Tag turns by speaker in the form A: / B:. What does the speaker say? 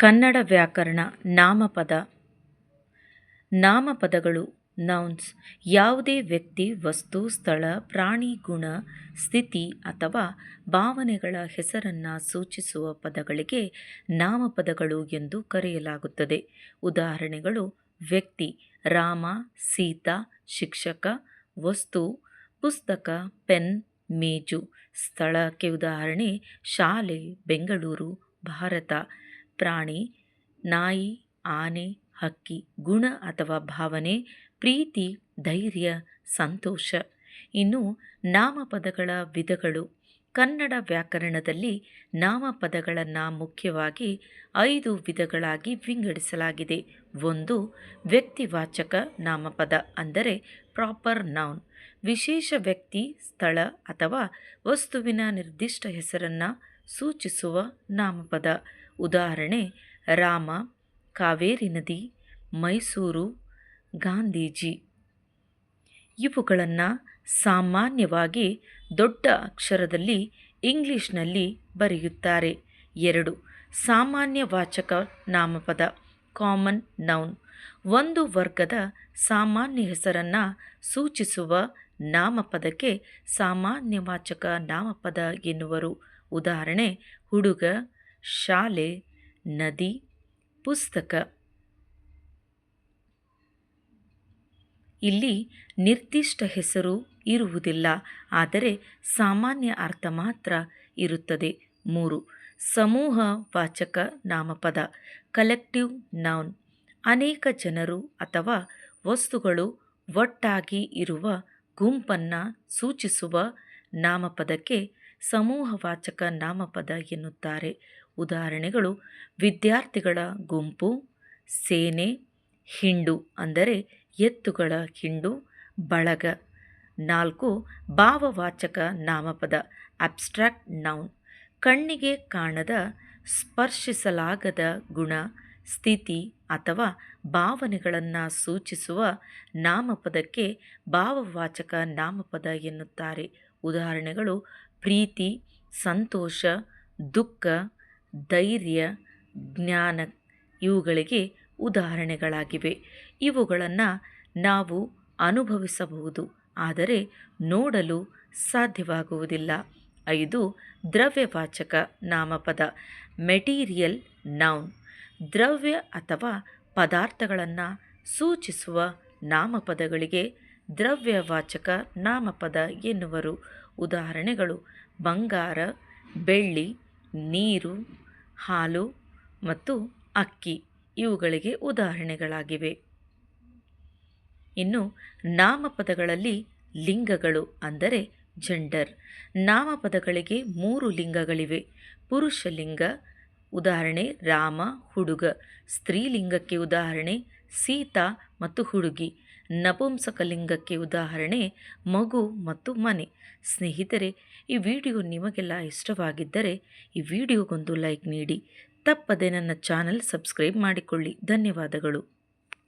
A: ಕನ್ನಡ ವ್ಯಾಕರಣ ನಾಮಪದ. ನಾಮಪದಗಳು ನೌನ್ಸ್ ಯಾವುದೇ ವ್ಯಕ್ತಿ, ವಸ್ತು, ಸ್ಥಳ, ಪ್ರಾಣಿ, ಗುಣ, ಸ್ಥಿತಿ ಅಥವಾ ಭಾವನೆಗಳ ಹೆಸರನ್ನು ಸೂಚಿಸುವ ಪದಗಳಿಗೆ ನಾಮಪದಗಳು ಎಂದು ಕರೆಯಲಾಗುತ್ತದೆ. ಉದಾಹರಣೆಗಳು, ವ್ಯಕ್ತಿ, ರಾಮ, ಸೀತಾ, ಶಿಕ್ಷಕ, ವಸ್ತು, ಪುಸ್ತಕ, ಪೆನ್, ಮೇಜು, ಸ್ಥಳಕ್ಕೆ ಉದಾಹರಣೆ, ಶಾಲೆ, ಬೆಂಗಳೂರು, ಭಾರತ. ಪ್ರಾಣಿ, ನಾಯಿ, ಆನೆ, ಹಕ್ಕಿ, ಗುಣ ಅಥವಾ ಭಾವನೆ, ಪ್ರೀತಿ, ಧೈರ್ಯ, ಸಂತೋಷ. ಇನ್ನು ನಾಮಪದಗಳ ವಿಧಗಳು. ಕನ್ನಡ ವ್ಯಾಕರಣದಲ್ಲಿ ನಾಮಪದಗಳನ್ನು ಮುಖ್ಯವಾಗಿ ಐದು ವಿಧಗಳಾಗಿ ವಿಂಗಡಿಸಲಾಗಿದೆ. ಒಂದು, ವ್ಯಕ್ತಿವಾಚಕ ನಾಮಪದ, ಅಂದರೆ ಪ್ರಾಪರ್ ನೌನ್. ವಿಶೇಷ ವ್ಯಕ್ತಿ, ಸ್ಥಳ ಅಥವಾ ವಸ್ತುವಿನ ನಿರ್ದಿಷ್ಟ ಹೆಸರನ್ನು ಸೂಚಿಸುವ ನಾಮಪದ. ಉದಾಹರಣೆ, ರಾಮ, ಕಾವೇರಿ ನದಿ, ಮೈಸೂರು, ಗಾಂಧೀಜಿ. ಇವುಗಳನ್ನು ಸಾಮಾನ್ಯವಾಗಿ ದೊಡ್ಡ ಅಕ್ಷರದಲ್ಲಿ ಇಂಗ್ಲಿಷ್ನಲ್ಲಿ ಬರೆಯುತ್ತಾರೆ. ಎರಡು, ಸಾಮಾನ್ಯ ವಾಚಕ ನಾಮಪದ, ಕಾಮನ್ ನೌನ್. ಒಂದು ವರ್ಗದ ಸಾಮಾನ್ಯ ಹೆಸರನ್ನು ಸೂಚಿಸುವ ನಾಮಪದಕ್ಕೆ ಸಾಮಾನ್ಯ ವಾಚಕ ನಾಮಪದ ಎನ್ನುವರು. ಉದಾಹರಣೆ, ಹುಡುಗ ಶಾಲೆ, ನದಿ, ಪುಸ್ತಕ. ಇಲ್ಲಿ ನಿರ್ದಿಷ್ಟ ಹೆಸರು ಇರುವುದಿಲ್ಲ, ಆದರೆ ಸಾಮಾನ್ಯ ಅರ್ಥ ಮಾತ್ರ ಇರುತ್ತದೆ. ಮೂರು, ಸಮೂಹ ವಾಚಕ ನಾಮಪದ, ಕಲೆಕ್ಟಿವ್ ನೌನ್. ಅನೇಕ ಜನರು ಅಥವಾ ವಸ್ತುಗಳು ಒಟ್ಟಾಗಿ ಇರುವ ಗುಂಪನ್ನು ಸೂಚಿಸುವ ನಾಮಪದಕ್ಕೆ ಸಮೂಹವಾಚಕ ನಾಮಪದ ಎನ್ನುತ್ತಾರೆ. ಉದಾಹರಣೆಗಳು ವಿದ್ಯಾರ್ಥಿಗಳ ಗುಂಪು, ಸೇನೆ, ಹಿಂಡು ಅಂದರೆ ಎತ್ತುಗಳ ಹಿಂಡು, ಬಳಗ. ನಾಲ್ಕು, ಭಾವವಾಚಕ ನಾಮಪದ, ಅಬ್ಸ್ಟ್ರಾಕ್ಟ್ ನೌನ್. ಕಣ್ಣಿಗೆ ಕಾಣದ, ಸ್ಪರ್ಶಿಸಲಾಗದ ಗುಣ, ಸ್ಥಿತಿ ಅಥವಾ ಭಾವನೆಗಳನ್ನು ಸೂಚಿಸುವ ನಾಮಪದಕ್ಕೆ ಭಾವವಾಚಕ ನಾಮಪದ ಎನ್ನುತ್ತಾರೆ. ಉದಾಹರಣೆಗಳು, ಪ್ರೀತಿ, ಸಂತೋಷ, ದುಃಖ ಧೈರ್ಯ, ಜ್ಞಾನ ಇವುಗಳಿಗೆ ಉದಾಹರಣೆಗಳಾಗಿವೆ. ಇವುಗಳನ್ನು ನಾವು ಅನುಭವಿಸಬಹುದು, ಆದರೆ ನೋಡಲು ಸಾಧ್ಯವಾಗುವುದಿಲ್ಲ. ಐದು, ದ್ರವ್ಯವಾಚಕ ನಾಮಪದ, ಮೆಟೀರಿಯಲ್, ನೌನ್. ದ್ರವ್ಯ ಅಥವಾ ಪದಾರ್ಥಗಳನ್ನು ಸೂಚಿಸುವ ನಾಮಪದಗಳಿಗೆ ದ್ರವ್ಯವಾಚಕ ನಾಮಪದ ಎನ್ನುವರು. ಉದಾಹರಣೆಗಳು, ಬಂಗಾರ, ಬೆಳ್ಳಿ ನೀರು, ಹಾಲು ಮತ್ತು ಅಕ್ಕಿ ಇವುಗಳಿಗೆ ಉದಾಹರಣೆಗಳಾಗಿವೆ. ಇನ್ನು ನಾಮಪದಗಳಲ್ಲಿ ಲಿಂಗಗಳು ಅಂದರೆ ಜೆಂಡರ್. ನಾಮಪದಗಳಿಗೆ ಮೂರು ಲಿಂಗಗಳಿವೆ. ಪುರುಷ ಲಿಂಗ ಉದಾಹರಣೆ ರಾಮ, ಹುಡುಗ. ಸ್ತ್ರೀಲಿಂಗಕ್ಕೆ ಉದಾಹರಣೆ ಸೀತಾ ಮತ್ತು ಹುಡುಗಿ. ನಪುಂಸಕ ಲಿಂಗಕ್ಕೆ ಉದಾಹರಣೆ, ಮಗು ಮತ್ತು ಮನೆ. ಸ್ನೇಹಿತರೆ, ಈ ವಿಡಿಯೋ ನಿಮಗೆಲ್ಲ ಇಷ್ಟವಾಗಿದ್ದರೆ ಈ ವಿಡಿಯೋಗೊಂದು ಲೈಕ್ ನೀಡಿ, ತಪ್ಪದೆ ನನ್ನ ಚಾನಲ್ ಸಬ್ಸ್ಕ್ರೈಬ್ ಮಾಡಿಕೊಳ್ಳಿ. ಧನ್ಯವಾದಗಳು.